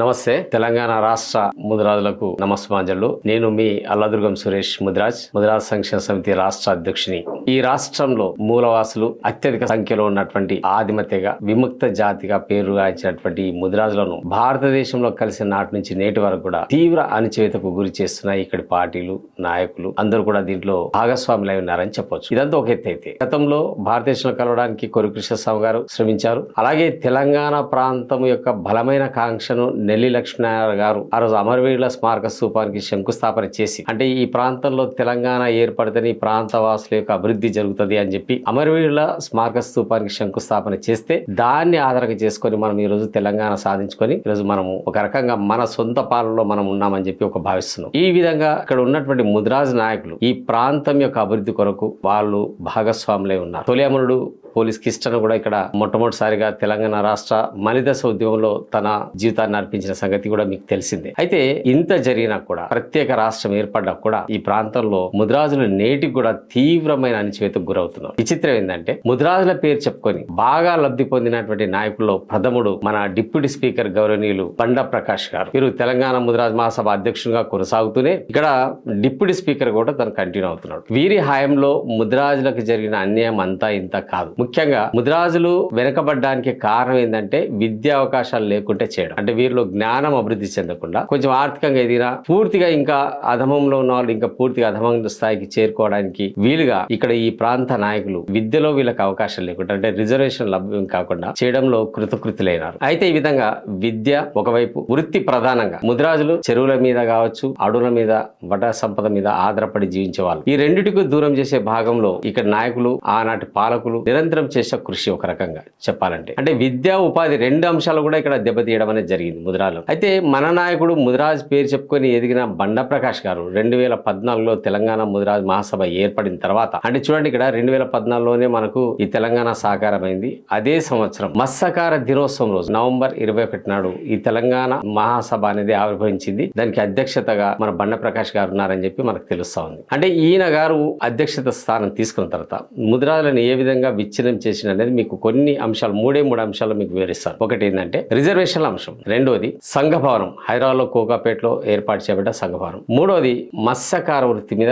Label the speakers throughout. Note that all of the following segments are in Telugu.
Speaker 1: నమస్తే. తెలంగాణ రాష్ట్ర ముదిరాజులకు నమస్మాంజలు నేను మీ అల్లదుర్గం సురేష్ ముదిరాజ్ ముదిరాజ్ సంక్షేమ సమితి రాష్ట్ర అధ్యక్షుని. ఈ రాష్ట్రంలో మూలవాసులు అత్యధిక సంఖ్యలో ఉన్నటువంటి ఆదిమతగా విముక్త జాతిగా పేరుగాంచినటువంటి ఈ ముదిరాజులను భారతదేశంలో కలిసిన నాటి నుంచి నేటి వరకు కూడా తీవ్ర అణచివేతకు గురి చేస్తున్నాయి ఇక్కడి పార్టీలు నాయకులు. అందరూ కూడా దీంట్లో భాగస్వాములై ఉన్నారని చెప్పొచ్చు. ఇదంతా ఒక ఎత్తు అయితే. గతంలో భారతదేశంలో కలవడానికి కొరి కృష్ణస్వామి గారు శ్రమించారు. అలాగే తెలంగాణ ప్రాంతం యొక్క బలమైన కాంక్షను నెల్లి లక్ష్మీనారాయణ గారు ఆ రోజు అమరవీరుల స్మారక స్థూపానికి శంకుస్థాపన చేసి అంటే ఈ ప్రాంతంలో తెలంగాణ ఏర్పడితేనే ఈ ప్రాంత వాసుల యొక్క అభివృద్ధి జరుగుతుంది అని చెప్పి అమరవీరుల స్మారక స్థూపానికి శంకుస్థాపన చేస్తే దాన్ని ఆధారంగా చేసుకొని మనం ఈ రోజు తెలంగాణ సాధించుకొని ఈరోజు మనము ఒక రకంగా మన సొంత పాలనలో మనం ఉన్నామని చెప్పి ఒక భావిస్తున్నాం. ఈ విధంగా ఇక్కడ ఉన్నటువంటి ముద్రాజ్ నాయకులు ఈ ప్రాంతం యొక్క అభివృద్ధి కొరకు వాళ్ళు భాగస్వాములై ఉన్నారు. తొలి అమరుడు పోలీస్ కిష్టను కూడా ఇక్కడ మొట్టమొదటిసారిగా తెలంగాణ రాష్ట్ర మలిదశ ఉద్యమంలో తన జీవితాన్ని అర్పించిన సంగతి కూడా మీకు తెలిసిందే. అయితే ఇంత జరిగినా కూడా ప్రత్యేక రాష్ట్రం ఏర్పడ్డా కూడా ఈ ప్రాంతంలో ముద్రాజులు నేటికి కూడా తీవ్రమైన అణచివేతకు గురవుతున్నారు విచిత్రం ఏంటంటే ముద్రాజుల పేరు చెప్పుకొని బాగా లబ్ధి పొందినటువంటి నాయకుల్లో ప్రథముడు మన డిప్యూటీ స్పీకర్ గౌరవనీయులు బండా ప్రకాష్ గారు. వీరు తెలంగాణ ముద్రాజ్ మహాసభ అధ్యక్షుడిగా కొనసాగుతూనే ఇక్కడ డిప్యూటీ స్పీకర్ కూడా తను కంటిన్యూ అవుతున్నాడు. వీరి హయాంలో ముద్రాజులకు జరిగిన అన్యాయం అంతా ఇంత కాదు. ముఖ్యంగా ముద్రాజులు వెనకబడ్డానికి కారణం ఏంటంటే విద్యా అవకాశాలు లేకుంటే చేయడం. అంటే వీరిలో జ్ఞానం అభివృద్ధి చెందకుండా కొంచెం ఆర్థికంగా ఎదిగినా పూర్తిగా ఇంకా అధమంలో ఉన్న వాళ్ళు ఇంకా పూర్తిగా అధమ స్థాయికి చేరుకోవడానికి వీలుగా ఇక్కడ ఈ ప్రాంత నాయకులు విద్యలో వీళ్ళకి అవకాశం లేకుండా అంటే రిజర్వేషన్ లభ్యం కాకుండా చేయడంలో కృతకృతులైనారు. అయితే ఈ విధంగా విద్య ఒకవైపు వృత్తి ప్రధానంగా ముద్రాజులు చెరువుల మీద కావచ్చు అడవుల మీద వట సంపద మీద ఆధారపడి జీవించేవాళ్ళు. ఈ రెండిటికి దూరం చేసే భాగంలో ఇక్కడ నాయకులు ఆనాటి పాలకులు నిరంతరం చేసే కృషి ఒక రకంగా చెప్పాలంటే. అంటే విద్యా ఉపాధి రెండు అంశాలు కూడా ఇక్కడ దెబ్బతీయడం అనేది జరిగింది ముద్రాలో. అయితే మన నాయకుడు ముదిరాజ్ పేరు చెప్పుకొని ఎదిగిన బండ ప్రకాష్ గారు రెండు వేల పద్నాలుగులో తెలంగాణ ముదిరాజ్ మహాసభ ఏర్పడిన తర్వాత అంటే చూడండి ఇక్కడ రెండు వేల పద్నాలుగులోనే మనకు ఈ తెలంగాణ సాకారమైంది. అదే సంవత్సరం మత్స్యకార దినోత్సవం రోజు నవంబర్ ఇరవై ఒకటి నాడు ఈ తెలంగాణ మహాసభ అనేది ఆవిర్భవించింది. దానికి అధ్యక్షతగా మన బండ ప్రకాష్ గారు ఉన్నారని చెప్పి మనకు తెలుస్తా ఉంది. అంటే ఈయన గారు అధ్యక్షత స్థానం తీసుకున్న తర్వాత ముదిరాజులను ఏ విధంగా విచ్ఛిన్నం చేసిన అనేది మీకు కొన్ని అంశాలు మూడే మూడు అంశాలు మీకు వివరిస్తారు ఒకటి ఏంటంటే రిజర్వేషన్ల అంశం. రెండోది సంఘభవనం. హైదరాబాద్లో హైదరాబాద్లో కోకాపేటలో ఏర్పాటు చేయబడ్డ సంఘభవనం. మూడోది మత్స్యకార వృత్తి మీద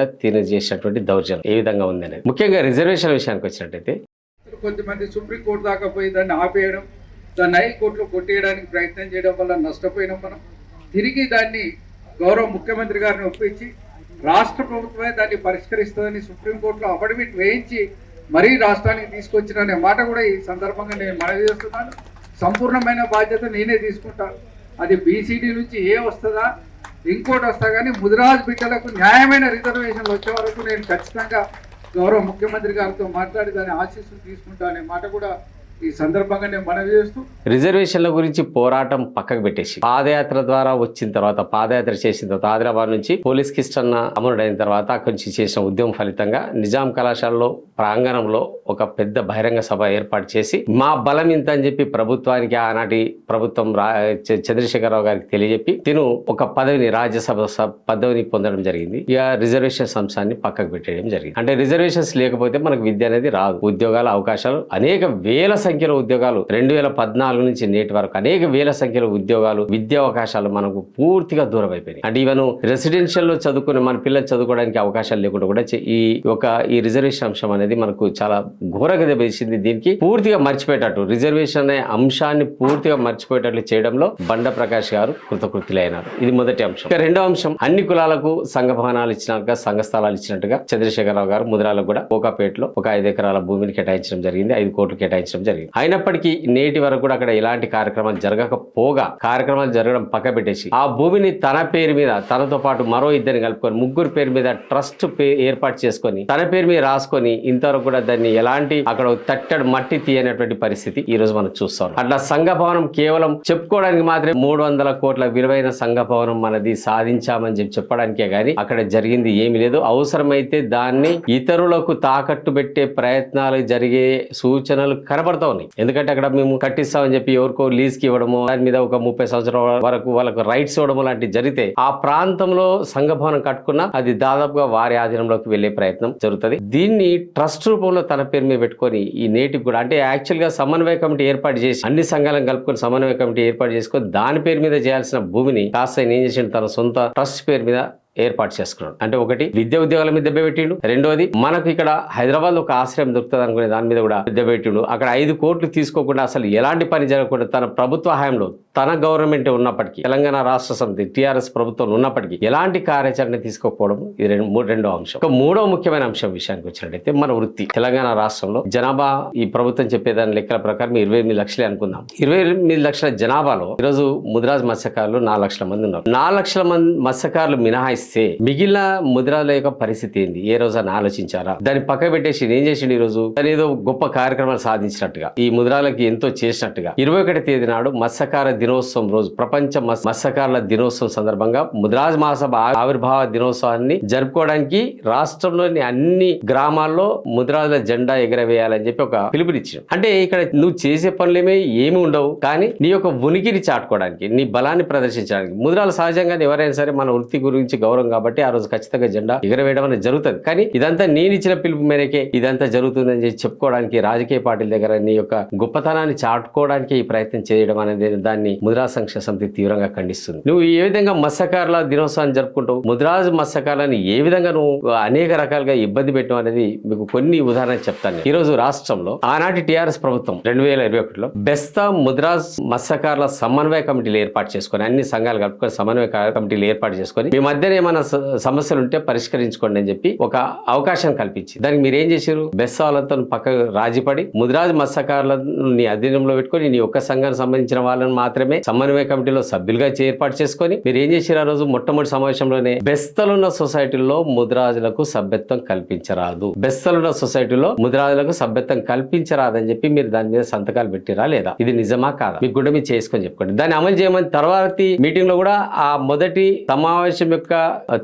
Speaker 1: చేసినటువంటి దౌర్జన్యం ఏ విధంగా ఉంది అనేది. ముఖ్యంగా రిజర్వేషన్ విషయానికి వచ్చినట్టయితే
Speaker 2: కొంతమంది సుప్రీంకోర్టు దాకా పోయి దాన్ని ఆపేయడం దాన్ని హైకోర్టులో కొట్టేయడానికి ప్రయత్నం చేయడం వల్ల నష్టపోయినాం మనం. తిరిగి దాన్ని గౌరవ ముఖ్యమంత్రి గారిని ఒప్పించి రాష్ట్ర ప్రభుత్వమే దాన్ని పరిష్కరిస్తుందని సుప్రీంకోర్టులో అఫిడవిట్ వేయించి మరీ రాష్ట్రానికి తీసుకొచ్చిన అనే మాట కూడా ఈ సందర్భంగా నేను మనవి చేస్తున్నాను. సంపూర్ణమైన బాధ్యత నేనే తీసుకుంటాను అది బీసీడీ నుంచి ఏ వస్తుందా ఇంకోటి వస్తా కానీ ముదిరాజ్ బిడ్డలకు న్యాయమైన రిజర్వేషన్లు వచ్చే వరకు నేను ఖచ్చితంగా గౌరవ ముఖ్యమంత్రి గారితో మాట్లాడి దాని ఆశీస్సులు తీసుకుంటా అనే మాట కూడా ఈ సందర్భంగా నేను మనవి చేస్తూ
Speaker 1: రిజర్వేషన్ల గురించి పోరాటం పక్కకు పెట్టేసి పాదయాత్ర ద్వారా వచ్చిన తర్వాత పాదయాత్ర చేసిన తర్వాత ఆదిలాబాద్ నుంచి పోలీస్ కిస్టన్న అమరుడైన తర్వాత అక్కడి నుంచి చేసిన ఉద్యమం ఫలితంగా నిజాం కళాశాలలో ప్రాంగణంలో ఒక పెద్ద బహిరంగ సభ ఏర్పాటు చేసి మా బలం ఇంత అని చెప్పి ప్రభుత్వానికి ఆనాటి ప్రభుత్వం రా చంద్రశేఖరరావు గారికి తెలియజెప్పి తిను ఒక పదవిని రాజ్యసభ పదవిని పొందడం జరిగింది. ఇక రిజర్వేషన్ అంశాన్ని పక్కకు పెట్టేయడం జరిగింది. అంటే రిజర్వేషన్స్ లేకపోతే మనకు విద్య అనేది రాదు. ఉద్యోగాల అవకాశాలు అనేక వేల సంఖ్యలో ఉద్యోగాలు రెండు వేల పద్నాలుగు నుంచి నేటి వరకు అనేక వేల సంఖ్యలో ఉద్యోగాలు విద్యా అవకాశాలు మనకు పూర్తిగా దూరం అయిపోయినాయి అంటే ఈవెన్ రెసిడెన్షియల్లో చదువుకుని మన పిల్లలు చదువుకోవడానికి అవకాశాలు లేకుండా కూడా ఈ ఒక ఈ రిజర్వేషన్ అంశం అనేది మనకు చాలా ఘోరగా దెబ్బతీసింది. దీనికి పూర్తిగా మర్చిపోయేటట్టు రిజర్వేషన్ అనే అంశాన్ని పూర్తిగా మర్చిపోయేటట్లు చేయడంలో బండ ప్రకాష్ గారు కృతకృతులైనారు ఇది మొదటి అంశం. ఇక రెండో అంశం అన్ని కులాలకు సంఘ భవనాలు ఇచ్చినట్టుగా సంఘ స్థలాలు ఇచ్చినట్టుగా చంద్రశేఖరరావు గారు ముదిరాలకు కూడా కోకాపేటలో ఒక ఐదు ఎకరాల భూమిని కేటాయించడం జరిగింది. ఐదు కోట్లు కేటాయించడం జరిగింది. అయినప్పటికీ నేటి వరకు కూడా అక్కడ ఎలాంటి కార్యక్రమాలు జరగకపోగా కార్యక్రమాలు జరగడం పక్క పెట్టేసి ఆ భూమిని తన పేరు మీద తనతో పాటు మరో ఇద్దరిని కలుపుకొని ముగ్గురు పేరు మీద ట్రస్ట్ పే ఏర్పాటు చేసుకొని తన పేరు మీద రాసుకొని ఇంతవరకు కూడా దాన్ని ఎలాంటి అక్కడ తట్టడు మట్టి తీయనటువంటి పరిస్థితి ఈ రోజు మనం చూస్తాం. అట్లా సంఘ భవనం కేవలం చెప్పుకోవడానికి మాత్రమే మూడు వందల కోట్ల విలువైన సంఘ భవనం మనది సాధించామని చెప్పి చెప్పడానికే గాని అక్కడ జరిగింది ఏమీ లేదు. అవసరమైతే దాన్ని ఇతరులకు తాకట్టు పెట్టే ప్రయత్నాలు జరిగే సూచనలు కనబడుతున్నాయి. పడతా ఉన్నాయి ఎందుకంటే అక్కడ మేము కట్టిస్తామని చెప్పి ఎవరికో లీజ్కి ఇవ్వడము దాని మీద ఒక ముప్పై సంవత్సరాల వరకు వాళ్ళకు రైట్స్ ఇవ్వడం లాంటివి జరిగితే ఆ ప్రాంతంలో సంఘ భవనం కట్టుకున్నా అది దాదాపుగా వారి ఆధీనంలోకి వెళ్ళే ప్రయత్నం జరుగుతుంది. దీన్ని ట్రస్ట్ రూపంలో తన పేరు మీద పెట్టుకొని ఈ నేటికి కూడా అంటే యాక్చువల్గా సమన్వయ కమిటీ ఏర్పాటు చేసి అన్ని సంఘాలను కలుపుకొని సమన్వయ కమిటీ ఏర్పాటు చేసుకొని దాని పేరు మీద చేయాల్సిన భూమిని కాస్త ఏం చేసిండు తన సొంత ట్రస్ట్ పేరు మీద ఏర్పాటు చేసుకున్నాడు. అంటే ఒకటి విద్య ఉద్యోగాల మీద దెబ్బ పెట్టిండు. రెండోది మనకు ఇక్కడ హైదరాబాద్ ఒక ఆశ్రయం దొరుకుతుంది అనుకునే దాని మీద కూడా దెబ్బ పెట్టిండు. అక్కడ ఐదు కోట్లు తీసుకోకుండా అసలు ఎలాంటి పని జరగకుండా తన ప్రభుత్వ హయాంలో తన గవర్నమెంట్ ఉన్నప్పటికీ తెలంగాణ రాష్ట్ర సమితి టీఆర్ఎస్ ప్రభుత్వం ఉన్నప్పటికీ ఎలాంటి కార్యాచరణ తీసుకోకపోవడం ఇది రెండు మూడు రెండో అంశం. ఒక మూడో ముఖ్యమైన అంశం విషయానికి వచ్చినట్టయితే మన వృత్తి. తెలంగాణ రాష్ట్రంలో జనాభా ఈ ప్రభుత్వం చెప్పేదాని లెక్కల ప్రకారం ఇరవై ఎనిమిది లక్షలే అనుకుందాం. ఇరవై ఎనిమిది లక్షల జనాభాలో ఈరోజు ముద్రాజ్ మత్స్యకారులు నాలుగు లక్షల మంది ఉన్నారు. నాలుగు లక్షల మంది మత్స్యకారులు మినహాయిస్తే మిగిలిన ముద్రాల యొక్క పరిస్థితి ఏంది? ఏ రోజు అని ఆలోచించారా? దాన్ని పక్క పెట్టేసి ఏం చేసిండు ఈ రోజు తను ఏదో గొప్ప కార్యక్రమాలు సాధించినట్టుగా ఈ ముద్రాలకి ఎంతో చేసినట్టుగా ఇరవై ఒకటి తేదీ నాడు మత్స్యకార దినోత్సవం రోజు ప్రపంచ మత్స్యకారుల దినోత్సవం సందర్భంగా ముద్రాజ్ మహాసభ ఆవిర్భావ దినోత్సవాన్ని జరుపుకోవడానికి రాష్ట్రంలోని అన్ని గ్రామాల్లో ముద్రాజుల జెండా ఎగరవేయాలని చెప్పి ఒక పిలుపునిచ్చాడు అంటే ఇక్కడ నువ్వు చేసే పనులేమే ఏమి ఉండవు కానీ నీ యొక్క ఉనికిని చాటుకోవడానికి నీ బలాన్ని ప్రదర్శించడానికి. ముద్రాలు సహజంగా ఎవరైనా సరే మన వృత్తి గురించి గౌరవం కాబట్టి ఆ రోజు ఖచ్చితంగా జెండా ఎగరవేయడం అనేది జరుగుతుంది. కానీ ఇదంతా నేను ఇచ్చిన పిలుపు మేరకే ఇదంతా జరుగుతుందని చెప్పి చెప్పుకోవడానికి రాజకీయ పార్టీల దగ్గర నీ యొక్క గొప్పతనాన్ని చాటుకోవడానికి ఈ ప్రయత్నం చేయడం అనేది దాన్ని ముద్రా సంక్షేమ సమితి తీవ్రంగా ఖండిస్తుంది. నువ్వు ఏ విధంగా మత్స్యకారుల దినోత్సవాన్ని జరుపుకుంటావు? ముద్రాజ్ మత్స్యకారులను ఏ విధంగా నువ్వు అనేక రకాలుగా ఇబ్బంది పెట్టడం అనేది మీకు కొన్ని ఉదాహరణ చెప్తాను ఈ రోజు రాష్ట్రంలో ఆనాటి టిఆర్ఎస్ ప్రభుత్వం రెండు వేల ఇరవై ఒకటిలో బెస్తా ముద్రాజ్ మత్స్యకారుల సమన్వయ కమిటీలు ఏర్పాటు చేసుకొని అన్ని సంఘాలు కలుపుకొని సమన్వయ కమిటీలు ఏర్పాటు చేసుకొని మీ మధ్యన ఏమైనా సమస్యలు ఉంటే పరిష్కరించుకోండి అని చెప్పి ఒక అవకాశం కల్పించి దానికి మీరు ఏం చేశారు? బెస్తా వాళ్ళతో పక్క రాజీపడి ముద్రాజ్ మత్స్యకారులను నీ అధీనంలో పెట్టుకొని నీ ఒక్క సంఘానికి సంబంధించిన వాళ్ళని మాత్రమే సమన్వయ కమిటీలో సభ్యులుగా ఏర్పాటు చేసుకొని మీరు ఏం చేశారు ఆ రోజు? మొట్టమొదటి సమావేశంలోనే బెస్తలున్న సొసైటీలో ముద్రాజులకు సభ్యత్వం కల్పించరాదు. బెస్తలున్న సొసైటీలో ముద్రాజులకు సభ్యత్వం కల్పించరాదని చెప్పి మీరు దాని మీద సంతకాలు పెట్టిరా లేదా? ఇది నిజమా కాదా? మీకు కూడా మీరు చేసుకొని చెప్పుకోండి. దాన్ని అమలు చేయమని తర్వాతి మీటింగ్లో కూడా ఆ మొదటి సమావేశం యొక్క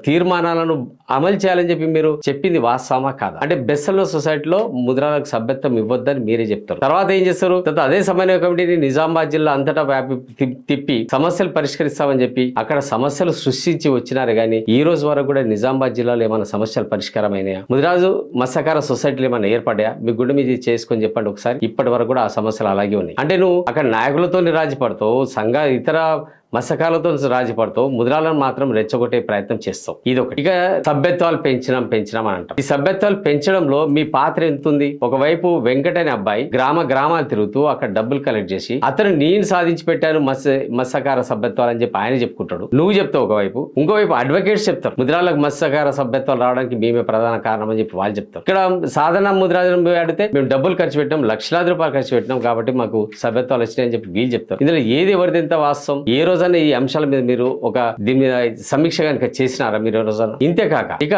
Speaker 1: తీర్మానాలను అమలు చేయాలని చెప్పి మీరు చెప్పింది వాస్తవమా కాదా? అంటే బెస్సల్లో సొసైటీలో ముద్రాలకు సభ్యత్వం ఇవ్వద్దని మీరే చెప్తారు. తర్వాత ఏం చేస్తారు? తర్వాత అదే సమన్వయ కమిటీని నిజామాబాద్ జిల్లా అంతటా వ్యాపి తిప్పి సమస్యలు పరిష్కరిస్తామని చెప్పి అక్కడ సమస్యలు సృష్టించి వచ్చినారు కానీ ఈ రోజు వరకు కూడా నిజామాబాద్ జిల్లాలో ఏమైనా సమస్యలు పరిష్కారమైనాయా? ముదిరాజు మత్స్యకార సొసైటీలు ఏమైనా ఏర్పడ్డాయా? మీ గుండె మీద చేసుకొని చెప్పండి ఒకసారి. ఇప్పటి వరకు కూడా ఆ సమస్యలు అలాగే ఉన్నాయి. అంటే నువ్వు అక్కడ నాయకులతో రాజీ సంఘ ఇతర మత్స్యకారులతో రాజీ పడతావు ముద్రాలను మాత్రం రెచ్చగొట్టే ప్రయత్నం చేస్తావు ఇది ఒకటి ఇక సభ్యత్వాలు పెంచడం పెంచడం అని అంటాం. ఈ సభ్యత్వాలు పెంచడంలో మీ పాత్ర ఎంత ఉంది ఒకవైపు వెంకట అనే అబ్బాయి గ్రామ గ్రామాలు తిరుగుతూ అక్కడ డబ్బులు కలెక్ట్ చేసి అతను నేను సాధించి పెట్టాను మత్స్య మత్స్యకార సభ్యత్వాలు అని చెప్పి ఆయన చెప్పుకుంటాడు. నువ్వు చెప్తావు ఒకవైపు. ఇంకోవైపు అడ్వకేట్స్ చెప్తారు. ముద్రాలకు మత్స్యకార సభ్యత్వాలు రావడానికి మేమే ప్రధాన కారణం అని చెప్పి వాళ్ళు చెప్తారు. ఇక్కడ సాధారణ ముద్రాజనం పోయి మేము డబ్బులు ఖర్చు పెట్టాం లక్షలాది రూపాయలు ఖర్చు పెట్టినాం కాబట్టి మాకు సభ్యత్వాలు వచ్చినాయని చెప్పి వీళ్ళు చెప్తారు. ఇందులో ఏది ఎవరిది ఎంత వాస్తవం? ఏ రోజు రోజైనా ఈ అంశాల మీద మీరు ఒక దీని మీద సమీక్ష కనుక చేసినారా మీరు రోజున ఇంతేకాక ఇక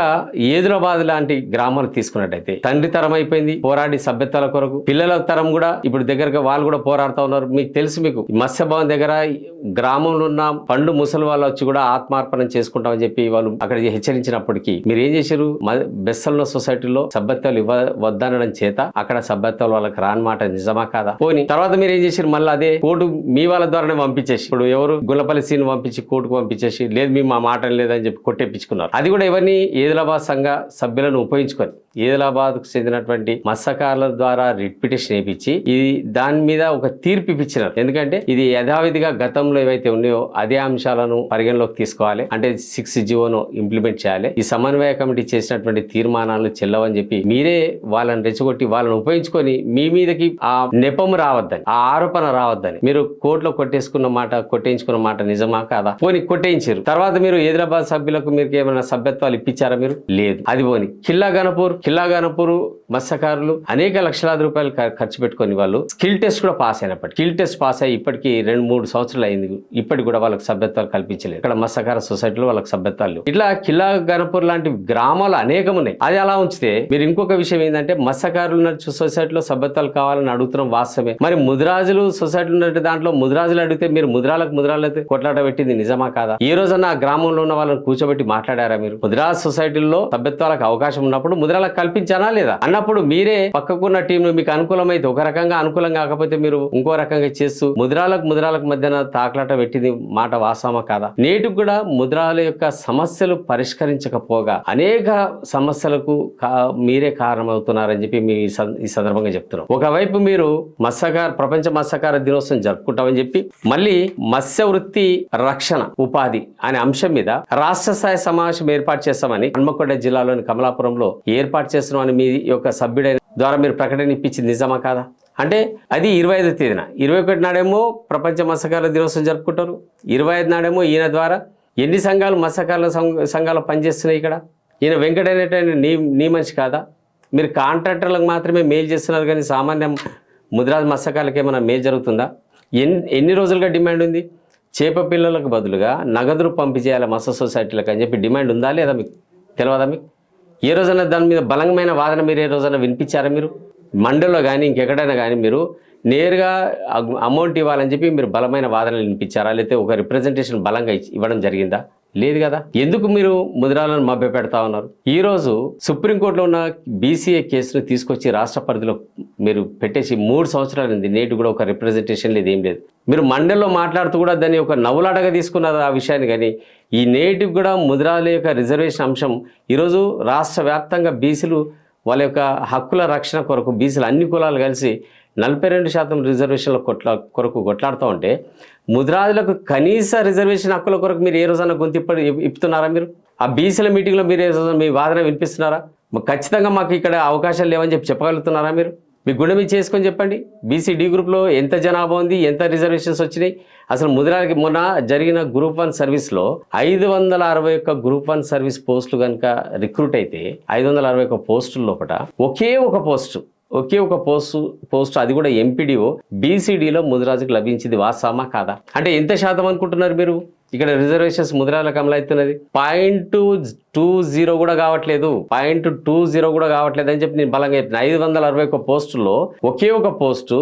Speaker 1: ఏదులాబాద్ లాంటి గ్రామాలు తీసుకున్నట్టయితే తండ్రి తరం అయిపోయింది పోరాడి సభ్యత్వాల కొరకు పిల్లల తరం కూడా ఇప్పుడు దగ్గరగా వాళ్ళు కూడా పోరాడుతూ ఉన్నారు. మీకు తెలుసు మీకు మత్స్యభవన్ దగ్గర గ్రామంలో ఉన్న పండు ముసలి వాళ్ళు వచ్చి కూడా ఆత్మార్పణం చేసుకుంటామని చెప్పి వాళ్ళు అక్కడ హెచ్చరించినప్పటికీ మీరు ఏం చేశారు? మ- బెస్సల్లో సొసైటీలో సభ్యత్వాలు ఇవ్వ వద్దనడం చేత అక్కడ సభ్యత్వాలు వాళ్ళకి రానమాట నిజమా కాదా? పోని తర్వాత మీరు ఏం చేశారు? మళ్ళీ అదే కోర్టు మీ వాళ్ళ ద్వారానే పంపించేసి ఇప్పుడు ఎవరు గుల్లపల్లి సీన్ పంపించి కోర్టుకు పంపించేసి లేదు మేము మా మాట లేదని చెప్పి కొట్టేపించుకున్నారు. అది కూడా ఎవరిని? ఏదిలాబాద్ సంఘ సభ్యులను ఉపయోగించుకొని. ఏదిలాబాద్కు చెందినటువంటి మత్స్యకారుల ద్వారా రిపిటేషన్ వేయించి ఇది దాని మీద ఒక తీర్పు ఇప్పించినారు. ఎందుకంటే ఇది యథావిధిగా గతంలో ఏవైతే ఉన్నాయో అదే అంశాలను పరిగణలోకి తీసుకోవాలి. అంటే సిక్స్ జియోను ఇంప్లిమెంట్ చేయాలి. ఈ సమన్వయ కమిటీ చేసినటువంటి తీర్మానాలు చెల్లవని చెప్పి మీరే వాళ్ళని రెచ్చగొట్టి వాళ్ళని ఉపయోగించుకొని మీ మీదకి ఆ నెపము రావద్దని ఆ ఆరోపణ రావద్దని మీరు కోర్టులో కొట్టేసుకున్న మాట కొట్టేయించుకున్న మాట నిజమా కాదా? పోని కొట్టేయించారు. తర్వాత మీరు హైదరాబాద్ సభ్యులకు మీరు ఏమైనా సభ్యత్వాలు ఇప్పించారా మీరు? లేదు. అది పోని. కిల్లా గణపూర్ కిల్లా గణపూర్ మత్స్యకారులు అనేక లక్షలాది రూపాయలు ఖర్చు పెట్టుకొని వాళ్ళు స్కిల్ టెస్ట్ కూడా పాస్ అయినప్పటి స్కిల్ టెస్ట్ పాస్ అయ్యి ఇప్పటికి రెండు మూడు సంవత్సరాలు అయింది. ఇప్పటికి కూడా వాళ్ళకి సభ్యత్వాలు కల్పించలేదు. ఇక్కడ మత్స్యకార సొసైటీలో వాళ్ళకి సభ్యత్వాలు ఇట్లా కిల్లా గణపూర్ లాంటి గ్రామాలు అనేకం ఉన్నాయి. అది అలా ఉంచితే మీరు ఇంకొక విషయం ఏంటంటే మత్స్యకారులు ఉన్న సొసైటీలో సభ్యత్వాలు కావాలని అడుగుతున్నాం వాస్తవమే. మరి ముదిరాజులు సొసైటీ ఉన్నట్టు దాంట్లో ముదిరాజులు అడిగితే మీరు ముద్రాలకు ముద్రాలు కొట్లాట పెట్టింది నిజమా కాదా? ఈ రోజున ఆ గ్రామంలో ఉన్న వాళ్ళని కూర్చోబెట్టి మాట్లాడారా మీరు? ముద్రాజ్ సొసైటీలో సభ్యత్వాలకు అవకాశం ఉన్నప్పుడు ముద్రాలకు కల్పించానా లేదా? అన్నప్పుడు మీరే పక్కకున్న టీం మీకు అనుకూలమైతే ఒక రకంగా అనుకూలం కాకపోతే మీరు ఇంకో రకంగా చేస్తూ ముద్రాలకు ముద్రాలకు మధ్యన తాకలాట పెట్టింది మాట వాసామా కాదా? నేటికి కూడా ముద్రాల యొక్క సమస్యలు పరిష్కరించకపోగా అనేక సమస్యలకు మీరే కారణమవుతున్నారని చెప్పి మీ ఈ ఈ సందర్భంగా చెప్తున్నాం. ఒకవైపు మీరు మత్స్యకార ప్రపంచ మత్స్యకార దినోత్సవం జరుపుకుంటామని చెప్పి మళ్ళీ మత్స్య వృత్తి రక్షణ ఉపాధి అనే అంశం మీద రాష్ట్ర స్థాయి సమావేశం ఏర్పాటు చేస్తామని హన్మకొండ జిల్లాలోని కమలాపురంలో ఏర్పాటు చేస్తున్నామని మీ యొక్క సభ్యుడైన ద్వారా మీరు ప్రకటన ఇప్పించింది నిజమా కాదా? అంటే అది ఇరవై ఐదో తేదీన. ఇరవై ఒకటి నాడేమో ప్రపంచ మత్స్యకారుల దినోత్సవం జరుపుకుంటారు. ఇరవై ఐదు నాడేమో ఈయన ద్వారా ఎన్ని సంఘాలు మత్స్యకారుల సంఘాలు పనిచేస్తున్నాయి ఇక్కడ? ఈయన వెంకట నీ నీ మనిషి కాదా మీరు కాంట్రాక్టర్లకు మాత్రమే మేలు చేస్తున్నారు కానీ సామాన్య ముద్రాజ్ మత్స్యకారులకు ఏమైనా మేలు జరుగుతుందా ఎన్ని ఎన్ని రోజులుగా డిమాండ్ ఉంది చేప పిల్లలకు బదులుగా నగదులు పంపించేయాలి మత్స్య సొసైటీలకు అని చెప్పి డిమాండ్ ఉందా లేదా మీకు? తెలియదా మీకు? ఏ రోజైనా దాని మీద బలమైన వాదన మీరు ఏ రోజైనా వినిపించారా మీరు? మండలో కానీ ఇంకెక్కడైనా కానీ మీరు నేరుగా అమౌంట్ ఇవ్వాలని చెప్పి మీరు బలమైన వాదనలు వినిపించారా? లేకపోతే ఒక రిప్రజెంటేషన్ బలంగా ఇవ్వడం జరిగిందా? లేదు కదా? ఎందుకు మీరు ముద్రాలను మభ్య పెడతా ఉన్నారు? ఈరోజు సుప్రీంకోర్టులో ఉన్న బీసీఏ కేసును తీసుకొచ్చి రాష్ట్ర పరిధిలో మీరు పెట్టేసి మూడు సంవత్సరాలు ఉంది నేటి కూడా ఒక రిప్రజెంటేషన్ లేదు ఏం లేదు. మీరు మండలిలో మాట్లాడుతూ కూడా దాన్ని ఒక నవ్వులాటగా తీసుకున్నారు ఆ విషయాన్ని కానీ ఈ నేటికి కూడా ముద్రాల యొక్క రిజర్వేషన్ అంశం ఈరోజు రాష్ట్ర వ్యాప్తంగా బీసీలు వాళ్ళ యొక్క హక్కుల రక్షణ కొరకు బీసీలు అన్ని కులాలు కలిసి నలభై రెండు శాతం రిజర్వేషన్ల కొట్లా కొరకు కొట్లాడుతూ ఉంటే ముదిరాజులకు కనీస రిజర్వేషన్ హక్కుల కొరకు మీరు ఏ రోజైనా గొంతు ఇప్పటి ఇప్పుతున్నారా మీరు? ఆ బీసీల మీటింగ్లో మీరు ఏ రోజు మీ వాదన వినిపిస్తున్నారా? ఖచ్చితంగా మాకు ఇక్కడ అవకాశాలు లేవని చెప్పి చెప్పగలుగుతున్నారా మీరు? మీ గుండె మీద చేసుకొని చెప్పండి. బీసీ డి గ్రూప్లో ఎంత జనాభా ఉంది ఎంత రిజర్వేషన్స్ వచ్చినాయి? అసలు ముదిరాకి మొన్న జరిగిన గ్రూప్ వన్ సర్వీస్లో ఐదు వందల అరవై ఒక్క గ్రూప్ వన్ సర్వీస్ పోస్టులు కనుక రిక్రూట్ అయితే ఐదు వందల అరవై ఒక్క పోస్టుల లోపల ఒకే ఒక పోస్టు ఒకే ఒక పోస్టు పోస్ట్ అది కూడా ఎంపీడీఓ. బీసీడీలో ముదిరాజుకు లభించింది వాస్తవమా కాదా? అంటే ఎంత శాతం అనుకుంటున్నారు మీరు? ఇక్కడ రిజర్వేషన్స్ ముద్రాలకు అమలవుతున్నది. పాయింట్ టూ జీరో కూడా కావట్లేదు. పాయింట్ టూ జీరో కూడా కావట్లేదు అని చెప్పి నేను బలంగా చెప్పిన. ఐదు వందల అరవై ఒక్క పోస్టులో ఒకే ఒక పోస్టు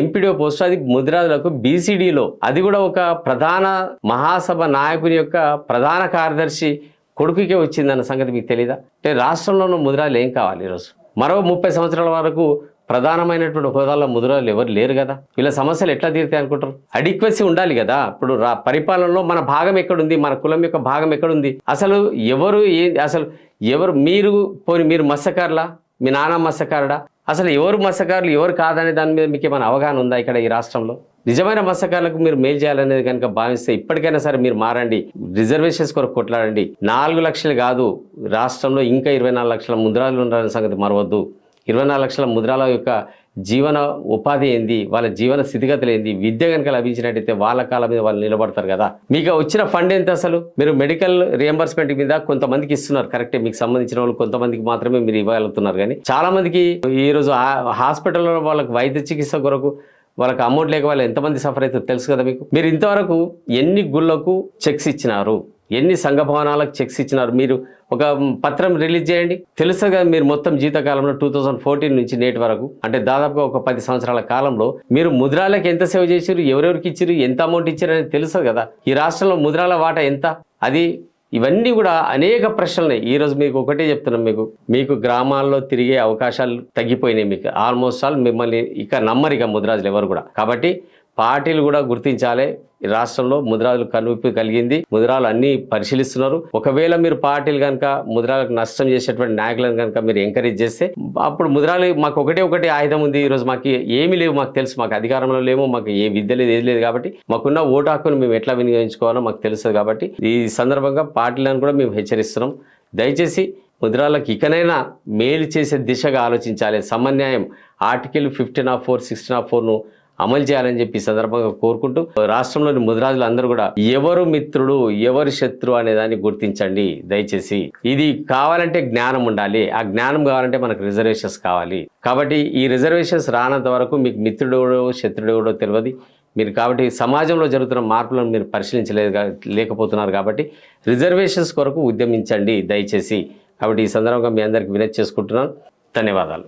Speaker 1: ఎంపీడీఓ పోస్ట్ అది ముద్రాజులకు బీసీడీలో. అది కూడా ఒక ప్రధాన మహాసభ నాయకుని యొక్క ప్రధాన కార్యదర్శి కొడుకుకే వచ్చిందన్న సంగతి మీకు తెలీదా? అంటే రాష్ట్రంలో ఉన్న ముద్రాలు ఏం కావాలి ఈరోజు? మరో ముప్పై సంవత్సరాల వరకు ప్రధానమైనటువంటి హోదాలో ముద్రాలు ఎవరు లేరు కదా. వీళ్ళ సమస్యలు ఎట్లా తీరుతాయి అనుకుంటారు? అడిక్వసీ ఉండాలి కదా. ఇప్పుడు రా పరిపాలనలో మన భాగం ఎక్కడుంది? మన కులం యొక్క భాగం ఎక్కడుంది? అసలు ఎవరు ఏ అసలు ఎవరు మీరు పోని మీరు మత్స్యకారులా? మీ నాన్న మత్స్యకారుడా? అసలు ఎవరు మత్స్యకారులు ఎవరు కాదనే దాని మీద మీకు ఏమైనా అవగాహన ఉందా ఇక్కడ ఈ రాష్ట్రంలో? నిజమైన మత్స్యకారులకు మీరు మేలు చేయాలనేది కనుక భావిస్తే ఇప్పటికైనా సరే మీరు మారండి. రిజర్వేషన్స్ కొరకు కొట్లాడండి. నాలుగు లక్షలు కాదు రాష్ట్రంలో ఇంకా ఇరవై నాలుగు లక్షల ముద్రాలు ఉండాలనే సంగతి మరవద్దు. ఇరవై నాలుగు లక్షల ముద్రాల యొక్క జీవన ఉపాధి ఏంది? వాళ్ళ జీవన స్థితిగతులు ఏంది? విద్య కనుక లభించినట్టయితే వాళ్ళ కాలం మీద వాళ్ళు నిలబడతారు కదా. మీకు వచ్చిన ఫండ్ ఎంత అసలు? మీరు మెడికల్ రియంబర్స్మెంట్ మీద కొంతమందికి ఇస్తున్నారు. కరెక్టే మీకు సంబంధించిన వాళ్ళు కొంతమందికి మాత్రమే మీరు ఇవ్వగలుగుతున్నారు. కానీ చాలా మందికి ఈరోజు హాస్పిటల్లో వాళ్ళకి వైద్య చికిత్స కొరకు వాళ్ళకి అమౌంట్ లేక వాళ్ళు ఎంతమంది సఫర్ అవుతారో తెలుసు కదా మీకు? మీరు ఇంతవరకు ఎన్ని గుళ్ళకు చెక్స్ ఇచ్చినారు? ఎన్ని సంఘ భవనాలకు చెక్స్ ఇచ్చినారు? మీరు ఒక పత్రం రిలీజ్ చేయండి. తెలుసు కదా మీరు మొత్తం జీతకాలంలో టూ థౌజండ్ ఫోర్టీన్ నుంచి నేటి వరకు. అంటే దాదాపుగా ఒక పది సంవత్సరాల కాలంలో మీరు ముద్రాలకు ఎంత సేవ చేశారు ఎవరెవరికి ఇచ్చారు ఎంత అమౌంట్ ఇచ్చారు అనేది తెలుసు కదా? ఈ రాష్ట్రంలో ముద్రాల వాటా ఎంత? అది ఇవన్నీ కూడా అనేక ప్రశ్నలు ఈరోజు మీకు ఒకటే చెప్తున్నాం మీకు. మీకు గ్రామాల్లో తిరిగే అవకాశాలు తగ్గిపోయినాయి మీకు. ఆల్మోస్ట్ ఆల్ మిమ్మల్ని ఇక నమ్మరిక ముద్రాజులు ఎవరు కూడా. కాబట్టి పార్టీలు కూడా గుర్తించాలి. రాష్ట్రంలో ముద్రాలు కనువిప్పు కలిగింది. ముద్రాలు అన్ని పరిశీలిస్తున్నారు. ఒకవేళ మీరు పార్టీలు కనుక ముద్రాలకు నష్టం చేసేటువంటి నాయకులను కనుక మీరు ఎంకరేజ్ చేస్తే అప్పుడు ముద్రాలు మాకు ఒకటే ఒకటి ఆయుధం ఉంది. ఈరోజు మాకు ఏమీ లేవు. మాకు తెలుసు. మాకు అధికారంలో లేము. మాకు ఏ విద్య లేదు ఏది లేదు కాబట్టి మాకున్న ఓటు హక్కును మేము ఎట్లా వినియోగించుకోవాలో మాకు తెలుస్తుంది కాబట్టి ఈ సందర్భంగా పార్టీలను కూడా మేము హెచ్చరిస్తున్నాం. దయచేసి ముద్రాలకు ఇకనైనా మేలు చేసే దిశగా ఆలోచించాలి. సమన్యాయం. Article fifteen of four sixteen of ఫోర్ను అమలు చేయాలని చెప్పి సందర్భంగా కోరుకుంటూ రాష్ట్రంలోని ముద్రాజులు అందరూ కూడా ఎవరు మిత్రుడు ఎవరు శత్రువు అనే దాన్ని గుర్తించండి. దయచేసి ఇది కావాలంటే జ్ఞానం ఉండాలి. ఆ జ్ఞానం కావాలంటే మనకు రిజర్వేషన్స్ కావాలి. కాబట్టి ఈ రిజర్వేషన్స్ రానంత వరకు మీకు మిత్రుడు శత్రుడు కూడా తెలియదు. మీరు కాబట్టి సమాజంలో జరుగుతున్న మార్పులను మీరు పరిశీలించలేదు లేకపోతున్నారు కాబట్టి రిజర్వేషన్స్ కొరకు ఉద్యమించండి. దయచేసి కాబట్టి ఈ సందర్భంగా మీ అందరికి వినతి చేసుకుంటున్నాను. ధన్యవాదాలు.